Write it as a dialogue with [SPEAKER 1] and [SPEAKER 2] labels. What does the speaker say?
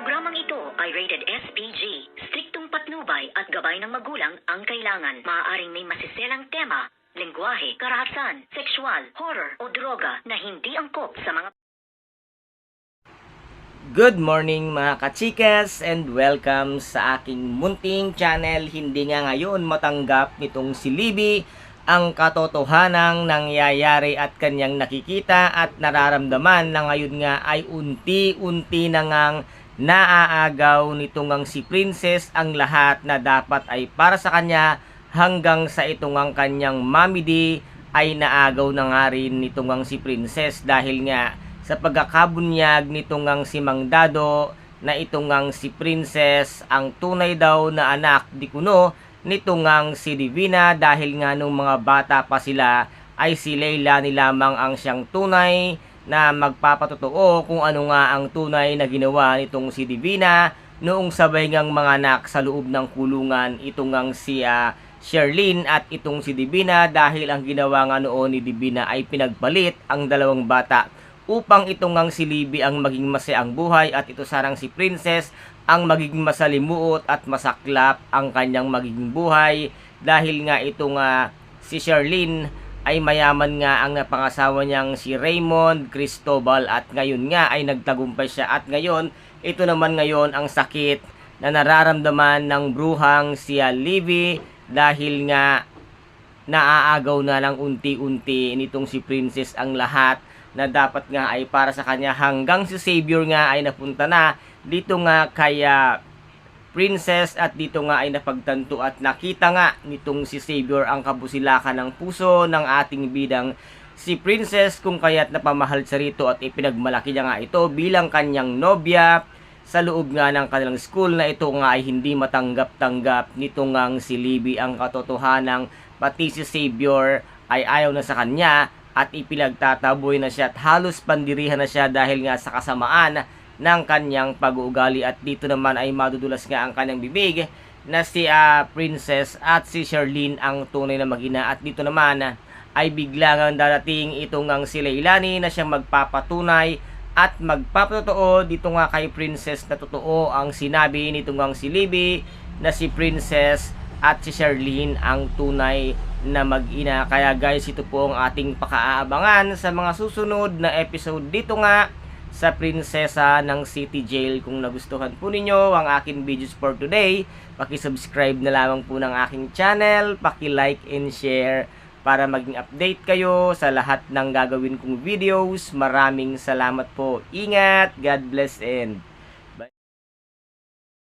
[SPEAKER 1] Programang ito ay rated SPG. Striktong patnubay at gabay ng magulang ang kailangan. Maaaring may masiselang tema, lengguwahe, karahasan, sexual, horror o droga na hindi angkop sa mga
[SPEAKER 2] Good morning mga kachikas and welcome sa aking munting channel. Hindi nga ngayon matanggap nitong si Libby ang katotohanang nangyayari at kanyang nakikita at nararamdaman na ngayon nga ay unti-unti na ngang naaagaw nitong ang si Princess ang lahat na dapat ay para sa kanya hanggang sa itong ang kanyang Mami D ay naagaw na nga rin nitong ang si Princess dahil nga sa pagkakabunyag nitong ang si Mang Dado na itong ang si Princess ang tunay daw na anak di kuno nitong ang si Divina dahil nga nung mga bata pa sila ay si Leila ni lamang ang siyang tunay na magpapatotoo kung ano nga ang tunay na ginawa nitong si Divina noong sabay ngang mga anak sa loob ng kulungan. Itong ang si ah, Sherlyn at itong si Divina dahil ang ginawa nga noon ni Divina ay pinagpalit ang dalawang bata upang itong ang si Libby ang maging masayang buhay at ito sarang si Princess ang magiging masalimuot at masaklap ang kanyang magiging buhay dahil nga itong nga si Sherlyn ay mayaman nga ang napangasawa niyang si Raymond Cristobal at ngayon nga ay nagtagumpay siya. At ngayon ito naman ngayon ang sakit na nararamdaman ng bruhang si Libby dahil nga naaagaw na lang unti-unti nitong si Princess ang lahat na dapat nga ay para sa kanya. Hanggang si Savior nga ay napunta na. Dito nga kaya Princess at dito nga ay napagtanto at nakita nga nitong si Savior ang kabusilakan ng puso ng ating bidang si Princess kung kaya't napamahal sa rito at ipinagmalaki niya nga ito bilang kanyang nobya. Sa loob nga ng kanilang school na ito nga ay hindi matanggap-tanggap nito nga si Libby ang katotohanang pati si Savior ay ayaw na sa kanya at ipinagtataboy na siya at halos pandirihan na siya dahil nga sa kasamaan ng kanyang pag-uugali. At dito naman ay madudulas nga ang kanyang bibig na si ah, Princess at si Sherlyn ang tunay na magina. At dito naman ay bigla nga darating itong ang si Leilani na siyang magpapatunay at magpapatotoo. Dito nga kay Princess na totoo ang sinabi nitong ang si Libby na si Princess at si Sherlyn ang tunay na mag-ina. Kaya guys, ito po ang ating pakaabangan sa mga susunod na episode. Dito nga sa Prinsesa ng City Jail. Kung nagustuhan po ninyo ang aking videos for today, paki-subscribe na lamang po ng aking channel, paki-like and share para maging update kayo sa lahat ng gagawin kong videos. Maraming salamat po. Ingat, God bless and